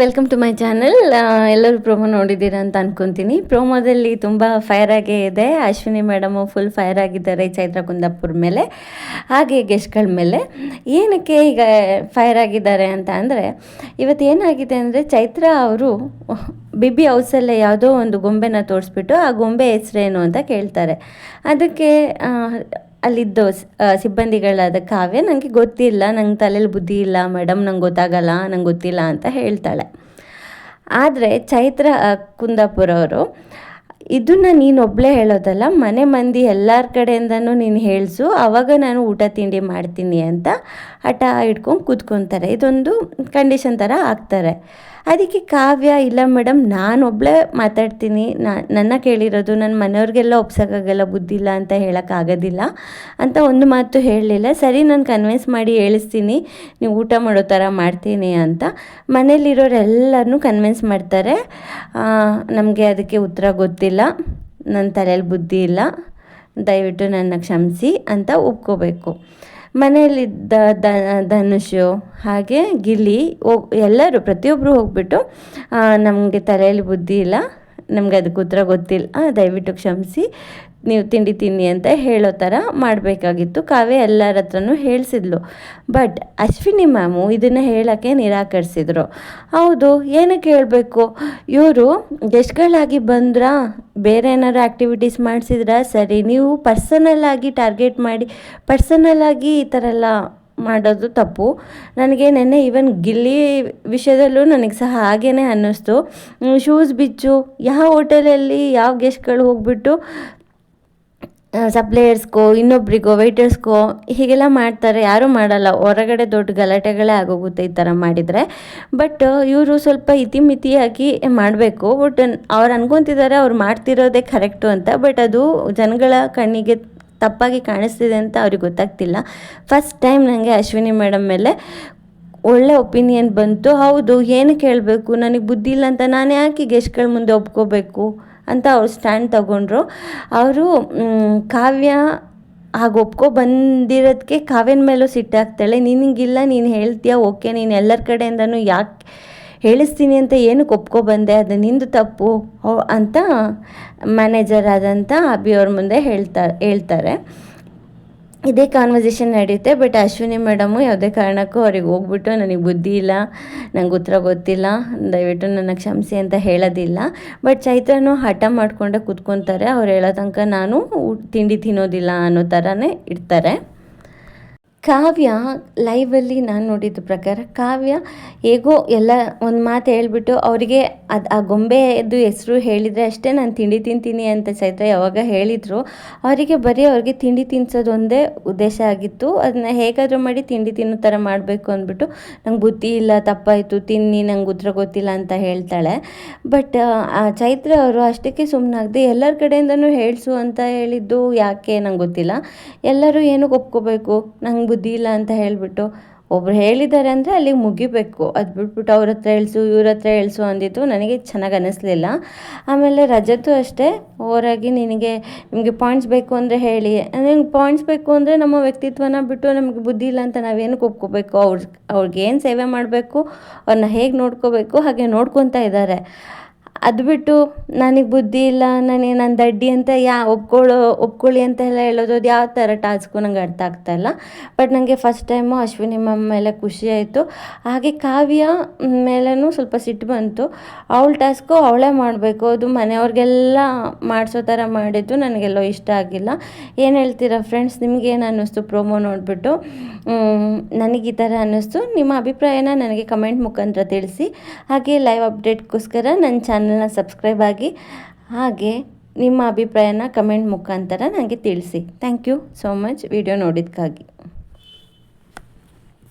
Welcome to my channel ಎಲ್ಲರೂ promo ನೋಡಿದ್ದೀರಾ ಅಂತ ಅನ್ಕೊಂತೀನಿ. ಪ್ರೋಮೋದಲ್ಲಿ ತುಂಬ ಫೈರ್ ಆಗೇ ಇದೆ. ಅಶ್ವಿನಿ ಮೇಡಮು ಫುಲ್ ಫೈರ್ ಆಗಿದ್ದಾರೆ ಚೈತ್ರ ಕುಂದಾಪುರ ಮೇಲೆ. ಹಾಗೆ ಗೆಸ್ಟ್ಗಳ ಮೇಲೆ. ಏನಕ್ಕೆ ಈಗ ಫೈರ್ ಆಗಿದ್ದಾರೆ ಅಂತ ಅಂದರೆ, ಇವತ್ತು ಏನಾಗಿದೆ ಅಂದರೆ ಚೈತ್ರ ಅವರು ಬಿಬಿ ಹೌಸಲ್ಲೇ ಯಾವುದೋ ಒಂದು ಗೊಂಬೆನ ತೋರಿಸ್ಬಿಟ್ಟು ಆ ಗೊಂಬೆ ಹೆಸರೇನು ಅಂತ ಕೇಳ್ತಾರೆ. ಅದಕ್ಕೆ ಅಲ್ಲಿದ್ದು ಸಿಬ್ಬಂದಿಗಳಾದ ಕಾವ್ಯ ನನಗೆ ಗೊತ್ತಿಲ್ಲ, ನಂಗೆ ತಲೆಯಲ್ಲಿ ಬುದ್ಧಿ ಇಲ್ಲ ಮೇಡಮ್ ನಂಗೆ ಗೊತ್ತಾಗಲ್ಲ, ನಂಗೆ ಗೊತ್ತಿಲ್ಲ ಅಂತ ಹೇಳ್ತಾಳೆ. ಆದರೆ ಚೈತ್ರ ಕುಂದಾಪುರವರು ಇದನ್ನು ನೀನು ಒಬ್ಬಳೇ ಹೇಳೋದಲ್ಲ, ಮನೆ ಮಂದಿ ಎಲ್ಲರ ಕಡೆಯಿಂದನೂ ನೀನು ಹೇಳಿಸು ಆವಾಗ ನಾನು ಊಟ ತಿಂಡಿ ಮಾಡ್ತೀನಿ ಅಂತ ಹಠ ಇಟ್ಕೊಂಡು ಕೂತ್ಕೊತಾರೆ. ಇದೊಂದು ಕಂಡೀಷನ್ ಥರ ಆಗ್ತಾರೆ. ಅದಕ್ಕೆ ಕಾವ್ಯ, ಇಲ್ಲ ಮೇಡಮ್ ನಾನು ಒಬ್ಬಳೇ ಮಾತಾಡ್ತೀನಿ ನನ್ನ ಕೇಳಿರೋದು ನನ್ನ ಮನೆಯವ್ರಿಗೆಲ್ಲ ಒಪ್ಸೋಕ್ಕಾಗಲ್ಲ, ಬುದ್ಧಿ ಇಲ್ಲ ಅಂತ ಹೇಳೋಕ್ಕಾಗೋದಿಲ್ಲ ಅಂತ ಒಂದು ಮಾತು ಹೇಳಲಿಲ್ಲ. ಸರಿ, ನಾನು ಕನ್ವಿನ್ಸ್ ಮಾಡಿ ಹೇಳಿಸ್ತೀನಿ. ನೀವು ಊಟ ಮಾಡೋ ಥರ ಮಾಡ್ತೀನಿ ಅಂತ ಮನೇಲಿರೋರೆಲ್ಲರನ್ನೂ ಕನ್ವಿನ್ಸ್ ಮಾಡ್ತಾರೆ. ನಮಗೆ ಅದಕ್ಕೆ ಉತ್ತರ ಗೊತ್ತಿಲ್ಲ ನನ್ನ ತಲೆಯಲ್ಲಿ ಬುದ್ಧಿ ಇಲ್ಲ, ದಯವಿಟ್ಟು ನನ್ನ ಕ್ಷಮಿಸಿ ಅಂತ ಒಪ್ಕೋಬೇಕು. ಮನೆಯಲ್ಲಿದ್ದ ದ, ಧನುಷು ಹಾಗೆ ಗಿಲ್ಲಿ ಹೋಗ್, ಎಲ್ಲರೂ ಪ್ರತಿಯೊಬ್ಬರು ಹೋಗ್ಬಿಟ್ಟು ನಮಗೆ ತಲೆಯಲ್ಲಿ ಬುದ್ಧಿ ಇಲ್ಲ ನಮ್ಗೆ ಅದಕ್ಕೆ ಉತ್ತರ ಗೊತ್ತಿಲ್ಲ. ದಯವಿಟ್ಟು ಕ್ಷಮಿಸಿ. ನೀವು ತಿಂಡಿ ತಿನ್ನಿ ಅಂತ ಹೇಳೋ ಥರ ಮಾಡಬೇಕಾಗಿತ್ತು. ಕಾವ್ಯ ಎಲ್ಲರ ಹತ್ರನೂ ಹೇಳಿಸಿದ್ಲು. ಬಟ್ ಅಶ್ವಿನಿ ಮ್ಯಾಮು ಇದನ್ನು ಹೇಳೋಕ್ಕೆ ನಿರಾಕರಿಸಿದ್ರು. ಹೌದು, ಏನಕ್ಕೆ ಹೇಳಬೇಕು? ಇವರು ಗೆಸ್ಟ್ಗಳಾಗಿ ಬಂದ್ರಾ ಬೇರೆ ಏನಾರು ಆ್ಯಕ್ಟಿವಿಟೀಸ್ ಮಾಡಿಸಿದ್ರಾ? ಸರಿ, ನೀವು ಪರ್ಸನಲ್ ಆಗಿ ಟಾರ್ಗೆಟ್ ಮಾಡಿ ಪರ್ಸನಲ್ ಆಗಿ ಈ ಥರ ಎಲ್ಲ ಮಾಡೋದು ತಪ್ಪು. ನನಗೆ ನೆನ್ನೆ ಈವನ್ ಗಿಲ್ಲಿ ವಿಷಯದಲ್ಲೂ ನನಗೆ ಸಹ ಹಾಗೇ ಅನ್ನಿಸ್ತು. ಶೂಸ್ ಬಿಚ್ಚು, ಯಾವ ಹೋಟೆಲಲ್ಲಿ ಯಾವ ಗೆಸ್ಟ್ಗಳು ಹೋಗ್ಬಿಟ್ಟು ಸಪ್ಲೈಯರ್ಸ್ಗೋ ಇನ್ನೊಬ್ರಿಗೋ ವೆಯ್ಟರ್ಸ್ಗೋ ಹೀಗೆಲ್ಲ ಮಾಡ್ತಾರೆ. ಯಾರೂ ಮಾಡಲ್ಲ. ಹೊರಗಡೆ ದೊಡ್ಡ ಗಲಾಟೆಗಳೇ ಆಗೋಗುತ್ತೆ ಈ ಥರ ಮಾಡಿದರೆ. ಬಟ್ ಇವರು ಸ್ವಲ್ಪ ಇತಿಮಿತಿಯಾಗಿ ಮಾಡಬೇಕು. ಬಟ್ ಅವ್ರು ಅನ್ಕೊತಿದ್ದಾರೆ, ಅವ್ರು ಮಾಡ್ತಿರೋದೇ ಕರೆಕ್ಟು ಅಂತ. ಬಟ್ ಅದು ಜನಗಳ ಕಣ್ಣಿಗೆ ತಪ್ಪಾಗಿ ಕಾಣಿಸ್ತಿದೆ ಅಂತ ಅವ್ರಿಗೆ ಗೊತ್ತಾಗ್ತಿಲ್ಲ. ಫಸ್ಟ್ ಟೈಮ್ ನನಗೆ ಅಶ್ವಿನಿ ಮೇಡಮ್ ಮೇಲೆ ಒಳ್ಳೆ ಒಪಿನಿಯನ್ ಬಂತು. ಹೌದು, ಏನು ಕೇಳಬೇಕು? ನನಗೆ ಬುದ್ಧಿ ಇಲ್ಲ ಅಂತ ನಾನು ಯಾಕೆ ಗೆಸ್ಟ್ಗಳ ಮುಂದೆ ಒಪ್ಕೋಬೇಕು ಅಂತ ಅವ್ರು ಸ್ಟ್ಯಾಂಡ್ ತಗೊಂಡ್ರು. ಅವರು ಕಾವ್ಯ ಹಾಗೆ ಒಪ್ಕೊ ಬಂದಿರೋದಕ್ಕೆ ಕಾವ್ಯನ ಮೇಲೂ ಸಿಟ್ಟಾಗ್ತಾಳೆ. ನಿನಗಿಲ್ಲ ನೀನು ಹೇಳ್ತೀಯ, ಓಕೆ, ನೀನು ಎಲ್ಲರ ಕಡೆಯಿಂದನೂ ಯಾಕೆ ಹೇಳಿಸ್ತೀನಿ ಅಂತ ಏನಕ್ಕೆ ಒಪ್ಕೊ ಬಂದೆ, ಅದು ನಿಂದು ತಪ್ಪು ಅಂತ ಮ್ಯಾನೇಜರ್ ಆದಂಥ ಅಭಿ ಅವ್ರ ಮುಂದೆ ಹೇಳ್ತಾ, ಹೇಳ್ತಾರೆ. ಇದೇ ಕಾನ್ವರ್ಸೇಷನ್ ನಡೆಯುತ್ತೆ ಬಟ್ ಅಶ್ವಿನಿ ಮೇಡಮು ಯಾವುದೇ ಕಾರಣಕ್ಕೂ ಅವ್ರಿಗೆ ಹೋಗ್ಬಿಟ್ಟು ನನಗೆ ಬುದ್ಧಿ ಇಲ್ಲ, ನಂಗೆ ಉತ್ತರ ಗೊತ್ತಿಲ್ಲ, ದಯವಿಟ್ಟು ನನ್ನ ಕ್ಷಮಿಸಿ ಅಂತ ಹೇಳೋದಿಲ್ಲ. ಬಟ್ ಚೈತ್ರನು ಹಠ ಮಾಡಿಕೊಂಡೆ ಕೂತ್ಕೊತಾರೆ, ಅವ್ರು ಹೇಳೋ ತನಕ ನಾನು ತಿಂಡಿ ತಿನ್ನೋದಿಲ್ಲ ಅನ್ನೋ ಥರನೇ ಇರ್ತಾರೆ. ಕಾವ್ಯ ಲೈವಲ್ಲಿ ನಾನು ನೋಡಿದ ಪ್ರಕಾರ ಕಾವ್ಯ ಹೇಗೋ ಎಲ್ಲ ಒಂದು ಮಾತು ಹೇಳಿಬಿಟ್ಟು ಅವರಿಗೆ ಅದು ಆ ಗೊಂಬೆದು ಹೆಸರು ಹೇಳಿದರೆ ಅಷ್ಟೇ ನಾನು ತಿಂಡಿ ತಿಂತೀನಿ ಅಂತ ಚೈತ್ರ ಯಾವಾಗ ಹೇಳಿದರು. ಅವರಿಗೆ ಬರೀ ಅವ್ರಿಗೆ ತಿಂಡಿ ತಿನ್ಸೋದು ಒಂದೇ ಉದ್ದೇಶ ಆಗಿತ್ತು. ಅದನ್ನ ಹೇಗಾದರೂ ಮಾಡಿ ತಿಂಡಿ ತಿನ್ನೋ ಥರ ಮಾಡಬೇಕು ಅಂದ್ಬಿಟ್ಟು ನಂಗೆ ಬುದ್ಧಿ ಇಲ್ಲ, ತಪ್ಪಾಯಿತು, ತಿನ್ನಿ, ನಂಗೆ ಉತ್ತರ ಗೊತ್ತಿಲ್ಲ ಅಂತ ಹೇಳ್ತಾಳೆ. ಬಟ್ ಆ ಚೈತ್ರ ಅವರು ಅಷ್ಟಕ್ಕೆ ಸುಮ್ಮನಾಗದೆ ಎಲ್ಲರ ಕಡೆಯಿಂದನೂ ಹೇಳಿಸು ಅಂತ ಹೇಳಿದ್ದು ಯಾಕೆ ನಂಗೆ ಗೊತ್ತಿಲ್ಲ. ಎಲ್ಲರೂ ಏನಕ್ಕೆ ಒಪ್ಕೋಬೇಕು? ನಂಗೆ ಬುದ್ಧಿ ಇಲ್ಲ ಅಂತ ಹೇಳಿಬಿಟ್ಟು ಒಬ್ರು ಹೇಳಿದ್ದಾರೆ ಅಂದರೆ ಅಲ್ಲಿಗೆ ಮುಗಿಬೇಕು. ಅದು ಬಿಟ್ಬಿಟ್ಟು ಅವ್ರ ಹತ್ರ ಹೇಳ್ಸು, ಇವ್ರ ಹತ್ರ ಹೇಳ್ಸು ಅಂದಿದ್ದು ನನಗೆ ಚೆನ್ನಾಗಿ ಅನ್ನಿಸ್ಲಿಲ್ಲ ಆಮೇಲೆ ರಜತ್ತು ಅಷ್ಟೇ. ಓರಾಗಿ ನಿನಗೆ ನಿಮಗೆ ಪಾಯಿಂಟ್ಸ್ ಬೇಕು ಅಂದರೆ ಹೇಳಿ. ನಿಮ್ಗೆ ಪಾಯಿಂಟ್ಸ್ ಬೇಕು ಅಂದರೆ ನಮ್ಮ ವ್ಯಕ್ತಿತ್ವನ ಬಿಟ್ಟು ನಮಗೆ ಬುದ್ಧಿ ಇಲ್ಲ ಅಂತ ನಾವೇನು ಒಪ್ಕೋಬೇಕು ಅವ್ರ ಅವ್ರಿಗೆ ಏನು ಸೇವೆ ಮಾಡಬೇಕು? ಅವ್ರನ್ನ ಹೇಗೆ ನೋಡ್ಕೋಬೇಕು? ಹಾಗೆ ನೋಡ್ಕೊತಾ ಇದ್ದಾರೆ. ಅದು ಬಿಟ್ಟು ನನಗೆ ಬುದ್ಧಿ ಇಲ್ಲ, ನನಗೆ ನನ್ನ ದಡ್ಡಿ ಅಂತ ಯಾ ಒಪ್ಕೊಳ್ಳೋ ಒಪ್ಕೊಳ್ಳಿ ಅಂತ ಎಲ್ಲ ಹೇಳೋದು ಅದು ಯಾವ ಥರ ಟಾಸ್ಕು ನಂಗೆ ಅರ್ಥ ಆಗ್ತಾ ಇಲ್ಲ. ಬಟ್ ನನಗೆ ಫಸ್ಟ್ ಟೈಮು ಅಶ್ವಿನಿ ಮ್ಯಾಮ್ ಮೇಲೆ ಖುಷಿ ಆಯಿತು. ಹಾಗೆ ಕಾವ್ಯ ಮೇಲೂ ಸ್ವಲ್ಪ ಸಿಟ್ಟು ಬಂತು. ಅವಳ ಟಾಸ್ಕು ಅವಳೇ ಮಾಡಬೇಕು. ಅದು ಮನೆಯವ್ರಿಗೆಲ್ಲ ಮಾಡಿಸೋ ಥರ ಮಾಡಿದ್ದು ನನಗೆಲ್ಲೋ ಇಷ್ಟ ಆಗಿಲ್ಲ. ಏನು ಹೇಳ್ತೀರಾ ಫ್ರೆಂಡ್ಸ್ ನಿಮಗೇನು ಅನ್ನಿಸ್ತು ಪ್ರೋಮೋ ನೋಡಿಬಿಟ್ಟು? ನನಗೆ ಈ ಥರ ಅನ್ನಿಸ್ತು. ನಿಮ್ಮ ಅಭಿಪ್ರಾಯನ ನನಗೆ ಕಮೆಂಟ್ ಮುಖಾಂತರ ತಿಳಿಸಿ. ಹಾಗೆ ಲೈವ್ ಅಪ್ಡೇಟ್ಗೋಸ್ಕರ ನನ್ನ ಚಾನಲ್ನ ಸಬ್ಸ್ಕ್ರೈಬ್ ಆಗಿ ಹಾಗೆ ನಿಮ್ಮ ಅಭಿಪ್ರಾಯನ ಕಮೆಂಟ್ ಮುಖಾಂತರ ನನಗೆ ತಿಳಿಸಿ. Thank you so much. Video ನೋಡಿದ್ದಕ್ಕಾಗಿ.